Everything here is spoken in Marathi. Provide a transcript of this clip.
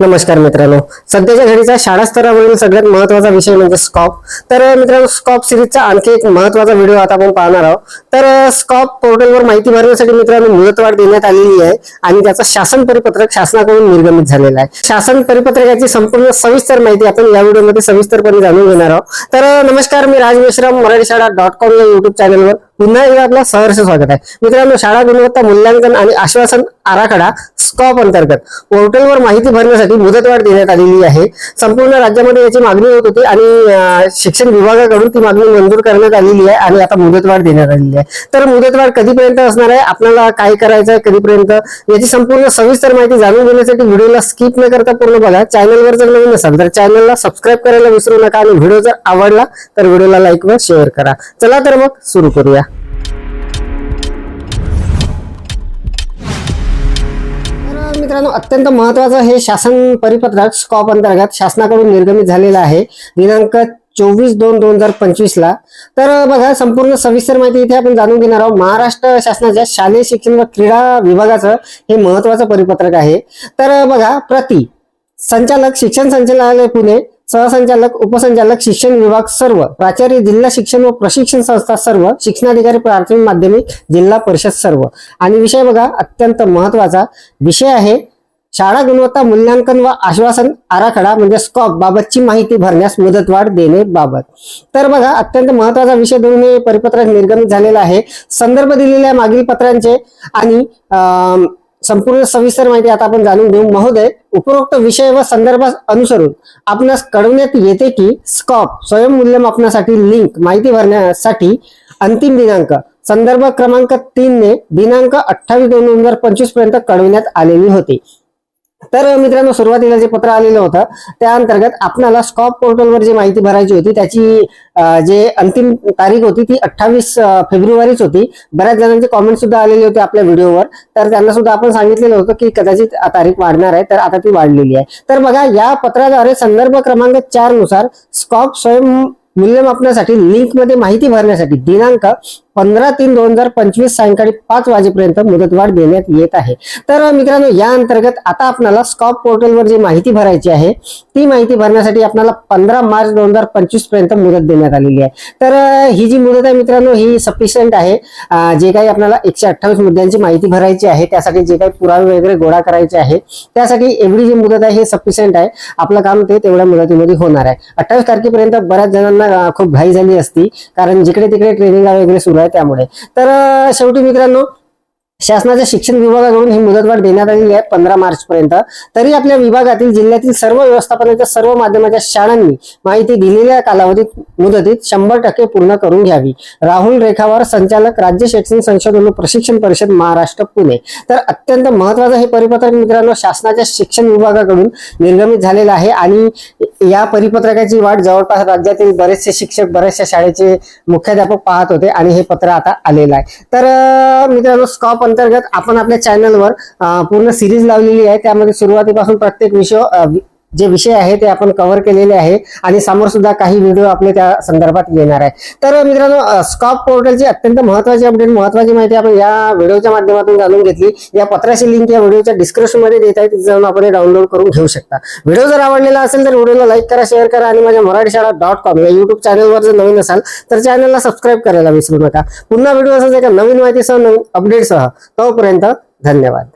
नमस्कार मित्रांनो. सध्याच्या घडीचा शाळा स्तरावरील सगळ्यात महत्त्वाचा विषय म्हणजे स्कॉप. तर मित्रांनो स्कॉप सिरीजचा आणखी एक महत्त्वाचा व्हिडिओ आता आपण पाहणार आहोत. तर स्कॉप पोर्टलवर माहिती भरण्यासाठी मित्रांनो मुदतवाढ देण्यात आलेली आहे आणि त्याचा शासन परिपत्रक शासनाकडून निर्गमित झालेला आहे. शासन परिपत्रकाची संपूर्ण सविस्तर माहिती आपण या व्हिडिओमध्ये सविस्तरपणे जाणून घेणार आहोत. तर नमस्कार मी राज मिश्राम मराठी शाळा डॉट कॉम या युट्यूब चॅनलवर पुन्हा एकदा आपलं सहर्ष स्वागत आहे. मित्रांनो शाळा गुणवत्ता मूल्यांकन आणि आश्वासन आराखडा स्कॉप अंतर्गत पोर्टलवर माहिती भरण्यासाठी मुदतवाढ देण्यात आलेली आहे. संपूर्ण राज्यामध्ये याची मागणी होत होती आणि शिक्षण विभागाकडून ती मागणी मंजूर करण्यात आलेली आहे आणि आता मुदतवाढ देण्यात आलेली आहे. तर मुदतवाढ कधीपर्यंत असणार आहे? आपल्याला काय करायचं आहे कधीपर्यंत? याची संपूर्ण सविस्तर माहिती जाणून घेण्यासाठी व्हिडिओला स्किप न करता पूर्ण बघा. चॅनलवर जर नवीन असाल तर चॅनलला सबस्क्राईब करायला विसरू नका आणि व्हिडिओ जर आवडला तर व्हिडिओला लाईक व शेअर करा. चला तर मग सुरू करूया. मित्रांनो अत्यंत महत्वाचं हे शासन परिपत्रक स्कॉप अंतर्गत शासनाकडून निर्गमित झालेलं आहे. दिनांक चोवीस दोन दोन हजार पंचवीस ला. तर बघा संपूर्ण सविस्तर माहिती इथे आपण जाणून घेणार आहोत. महाराष्ट्र शासनाच्या शालेय शिक्षण व क्रीडा विभागाचं हे महत्वाचं परिपत्रक आहे. तर बघा प्रति संचालक शिक्षण संचालनालय पुणे. सहसंचालक उपसंचालक शिक्षण विभाग सर्व. प्राचार्य जिल्हा शिक्षण व प्रशिक्षण संस्था सर्व. शिक्षणाधिकारी प्राथमिक माध्यमिक जिल्हा परिषद सर्व. आणि विषय बघा अत्यंत महत्त्वाचा विषय आहे शाळा गुणवत्ता मूल्यांकन व आश्वासन आराखडा म्हणजे स्कॉप बाबतची माहिती भरण्यास मुदतवाढ देणे बाबत तर बघा अत्यंत महत्त्वाचा विषय म्हणून हे परिपत्रक निर्गमित झालेला आहे. संदर्भ दिलेल्या मागील पत्रांचे आणि अं, संपूर्ण सविस्तर माहिती आता आपण जाणून घेऊ. महोदय उपरोक्त विषय व संदर्भास अनुसरून आपणास कळवण्यात येते की स्कॉप स्वयंमूल्यमापनासाठी लिंक माहिती भरण्यासाठी अंतिम दिनांक संदर्भ क्रमांक तीन ने दिनांक अठ्ठावीस दोन हजार पंचवीसपर्यंत कळविण्यात आलेली होती. तर मित्रांनो सुरुवातीला जे पत्र आलेलं होतं त्या अंतर्गत आपणाला स्कॉप पोर्टलवर जी माहिती भरायची होती त्याची जे अंतिम तारीख होती ती अठ्ठावीस फेब्रुवारीच होती. बऱ्याच जणांचे कॉमेंट सुद्धा आलेले होते आपल्या व्हिडिओवर. तर त्यांना सुद्धा आपण सांगितलेलं होतं की कदाचित तारीख वाढणार आहे तर आता ती वाढलेली आहे. तर बघा या पत्राद्वारे संदर्भ क्रमांक चारनुसार स्कॉप स्वयं मूल्यमापनासाठी लिंकमध्ये माहिती भरण्यासाठी दिनांक पंधरा तीन दोन हजार पंचवीस सायंकाळी पाच वाजेपर्यंत मुदतवाढ देण्यात येत आहे. तर मित्रांनो या अंतर्गत आता आपल्याला स्कॉप पोर्टलवर जी माहिती भरायची आहे ती माहिती भरण्यासाठी आपल्याला पंधरा मार्च दोन हजार पंचवीसपर्यंत मुदत देण्यात आलेली आहे. तर ही जी मुदत आहे मित्रांनो ही सफिशियंट आहे. जे काही आपल्याला एकशे अठ्ठावीस मुद्द्यांची माहिती भरायची आहे त्यासाठी जे काही पुरावे वगैरे गोळा करायचे आहे त्यासाठी एवढी जी मुदत आहे हे सफिशियंट आहे. आपलं काम ते तेवढ्या मुदतीमध्ये होणार आहे. अठ्ठावीस तारखेपर्यंत बऱ्याच जणांना अं, खूप घाई झाली असती. कारण जिकडे तिकडे ट्रेनिंग वगैरे सुरू आहे त्यामुळे. तर शेवटी मित्रांनो शासनाच्या शिक्षण विभागाकडून ही मुदतवाढ देण्यात आलेली आहे पंधरा मार्च पर्यंत तरी आपल्या विभागातील जिल्ह्यातील सर्व व्यवस्थापनाच्या सर्व माध्यमाच्या शाळांनी माहिती दिलेल्या कालावधीत मुदतीत शंभर टक्के पूर्ण करून घ्यावी. राहुल रेखावर संचालक राज्य शैक्षणिक संशोधन प्रशिक्षण परिषद महाराष्ट्र पुणे. तर अत्यंत महत्वाचं हे परिपत्रक मित्रांनो शासनाच्या शिक्षण विभागाकडून निर्गमित झालेलं आहे. आणि या परिपत्रकाची वाट जवळपास राज्यातील बरेचसे शिक्षक बऱ्याचशा शाळेचे मुख्याध्यापक पाहत होते आणि हे पत्र आता आलेलं आहे. तर मित्रांनो स्कॉप अंतर्गत आपण आपल्या चॅनलवर पूर्ण सिरीज लावलेली आहे. त्यामध्ये सुरुवातीपासून प्रत्येक विषय जे विषय आहे ते आपण कव्हर केलेले आहे आणि समोर सुद्धा काही व्हिडिओ आपले त्या संदर्भात येणार आहे. तर मित्रांनो स्कॉप पोर्टलची अत्यंत महत्वाची अपडेट महत्वाची माहिती आपण या व्हिडिओच्या माध्यमातून जाणून घेतली. या पत्राची लिंक या व्हिडिओच्या डिस्क्रिप्शनमध्ये देत आहे तिथे जाऊन आपण डाउनलोड करून घेऊ शकता. व्हिडिओ जर आवडलेला असेल तर व्हिडिओला लाईक करा शेअर करा आणि माझ्या मराठी शाळा डॉट कॉम या युट्यूब चॅनलवर जर नवीन असाल तर चॅनलला सबस्क्राईब करायला विसरू नका. पुन्हा व्हिडिओ असाच एका नवीन माहितीसह नवीन अपडेटसह तोपर्यंत धन्यवाद.